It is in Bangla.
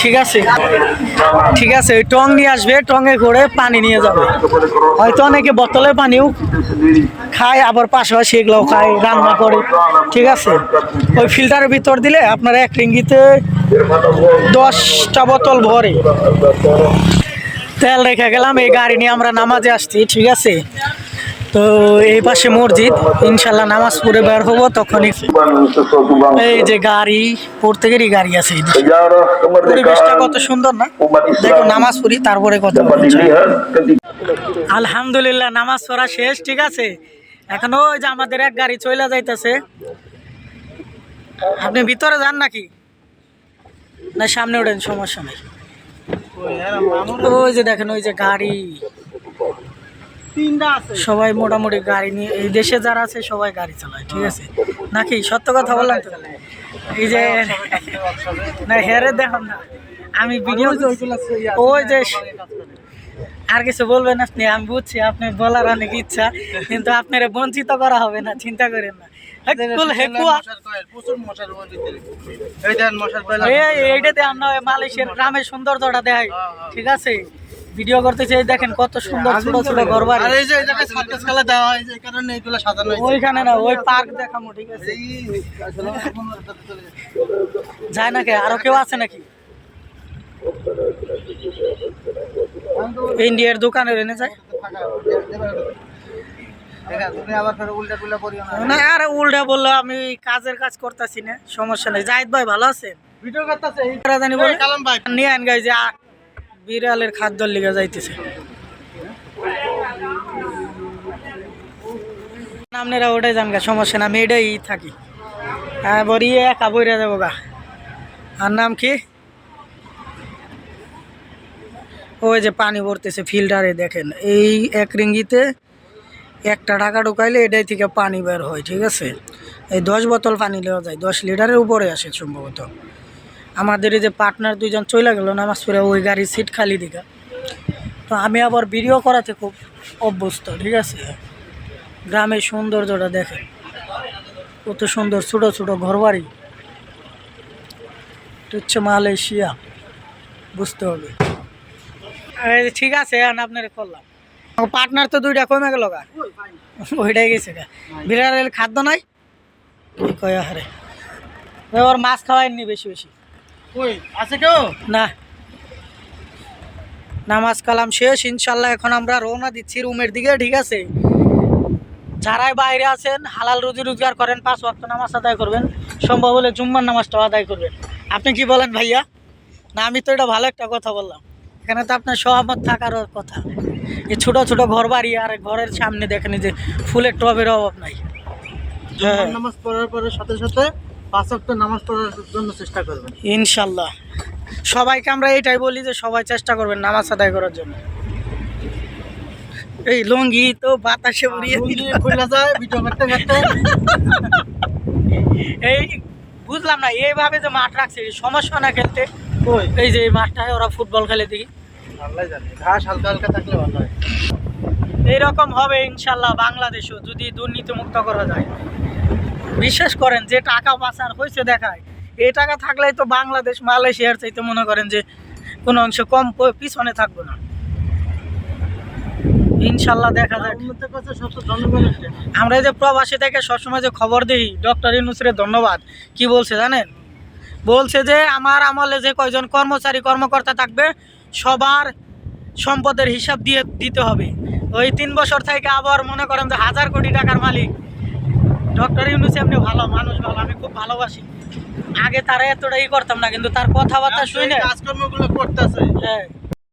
ঠিক আছে? ঠিক আছে টং নিয়ে আসবে করে পানি নিয়ে যাবে। হয়তো অনেকে বোতলে পানিও খায়, আবার খায় করে। ঠিক আছে? ওই ফিল্টারের ভিতর দিলে আপনার এক রিঙ্গিতে দশটা বোতল ভরে। তেল রেখে গেলাম, এই গাড়ি নিয়ে আমরা নামাজে আসছি, ঠিক আছে? তো এই পাশে মসজিদ। ইনশাল্লাহ নামাজ পড়ে বের হব তখনই। এই যে গাড়ি, প্রত্যেকেরই গাড়ি আছে পরিবেশটা কত সুন্দর না? দেখো নামাজ পড়ি, তারপরে কত আলহামদুলিল্লাহ, নামাজ পড়া শেষ, ঠিক আছে? এখন ওই যে আমাদের এক গাড়ি চলে যাইতেছে। আপনি ভিতরে যান নাকি? না, সামনে ওঠেন, সমস্যা নেই। ওই যে দেখেন, ওই যে গাড়ি। সবাই মোটামুটি গাড়ি নিয়ে এই দেশে যারা আছে সবাই গাড়ি চালায় ঠিক আছে? নাকি? সত্য কথা বললাম তো? এই যে না হেরে দেখুন না। আমি ভিডিও ওই যে আর কিছু বলবেন আপনি? আমি বুঝছি আপনি বলার অনেক ইচ্ছা কিন্তু আপনার বঞ্চিত করা হবে না চিন্তা করেন না। এইটাতে আমরা মালয়েশিয়ার গ্রামের সৌন্দর্যটা দেখাই ঠিক আছে? ভিডিও করতে চাই দেখেন কত সুন্দর ছোট ছোট ঘর বাড়ি আর এই যে জায়গায় সার্কাস খেলা দেওয়া হয় যে কারণে এইগুলো সাজানো হয়েছে। ওইখানে না ওই পার্ক দেখামো ঠিক আছে? যায় নাকি? আরও কেউ আছে নাকি? ইন্ডিয়ার দোকানে এনে যায়। না। আরে উল্টা বলল আমি কাজের কাজ করতেছি না সমস্যা নেই। জাহিদ ভাই ভালো আছেন? ভিডিও করতেছে জানি বলে। কালাম ভাই। নিয়ে আন গাই যে আ, বিড়ালের খাদ্য লিগে যাইতেছে। আপনারা ওটাই যান গা সমস্যা না আমি এটাই থাকি। হ্যাঁ বরিয়ে একা বইরা যাব গা। আর নাম কি? ওই যে পানি ভরতেছে ফিল্টারে, দেখেন। এই এক রিঙ্গিতে একটা টাকা ঢুকাইলে এটাই থেকে পানি বের হয়, ঠিক আছে? এই দশ বোতল পানি নেওয়া যায়, দশ লিটারের উপরে আসে সম্ভবত। আমাদের যে পার্টনার দুইজন চলে গেল নামাজ পড়ে, ওই গাড়ির সিট খালি দিঘা তো আমি আবার ভিডিও করাতে খুব অভ্যস্ত, ঠিক আছে? গ্রামের সৌন্দর্যটা দেখেন। কত সুন্দর ছোটো ছোটো ঘরবাড়ি। হচ্ছে মালয়েশিয়া, বুঝতে হবে। ঠিক আছে আপনার করলাম। পার্টনার তো দুইটা কমে গেল গা। ওইটাই গেছে গা। বিড়ালের খাদ্য নাই? কয় হারে ওর মাছ খাওয়াইনি বেশি বেশি। কই আছে কেউ? না। নামাজ কালাম শেষ ইনশাল্লাহ এখন আমরা রওনা দিচ্ছি রুমের দিকে ঠিক আছে? যারাই বাইরে আছেন হালাল রুজি রোজগার করেন পাঁচ ওয়াক্ত নামাজ আদায় করবেন সম্ভব হলে জুম্মার নামাজটাও আদায় করবেন। আপনি কি বলেন ভাইয়া? না আমি তো এটা ভালো একটা কথা বললাম। এখানে তো আপনার সহমত থাকার কথা। এই ছোট ছোট ঘর বাড়ি আর ঘরের সামনে দেখেন যে ফুলের টবের অভাব নাই। হ্যাঁ নামাজ পড়ার পরে সাথে সাথে পাঁচ নামাজ পড়ার জন্য চেষ্টা করবেন। ইনশাল্লাহ। সবাইকে আমরা এটাই বলি যে সবাই চেষ্টা করবেন নামাজ আদায় করার জন্য। এই লুঙ্গি তো বাতাসে উড়িয়ে দিল। লুঙ্গি যায় ভিডিও করতে করতে। এই বুঝলাম না এইভাবে যে মাঠ রাখছে সমস্যা না খেলতে? এই যে এই মাঠটায় ওরা ফুটবল খেলে দেখি। ঘাস হালকা হালকা থাকলে ভালো হয়। এইরকম হবে ইনশাল্লাহ বাংলাদেশও যদি দুর্নীতি মুক্ত করা যায়। বিশ্বাস করেন যে টাকা পাচার হয়েছে দেখায়। এই টাকা থাকলেই তো বাংলাদেশ, মালয়েশিয়ার চাইতে মনে করেন যে কোনো অংশ কম পিছনে থাকব না। ইনশাল্লাহ দেখা যাক। আমরা যে প্রবাসী থেকে সবসময় যে খবর দিই, ডক্টর ইনুসরে ধন্যবাদ। কি বলছে জানেন? বলছে যে আমার আমলে যে কয়জন কর্মচারী, কর্মকর্তা থাকবে, সবার সম্পদের হিসাব দিয়ে দিতে হবে। ওই তিন বছর থেকে আবার মনে করেন যে হাজার কোটি টাকার মালিক। ডক্টর ইউনুস এমনি ভালো মানুষ ভালো আমি খুব ভালোবাসি। আগে তারা এতটা ই করতাম না কিন্তু তার কথাবার্তা শুনে কাজকর্মগুলো করতেছে। হ্যাঁ।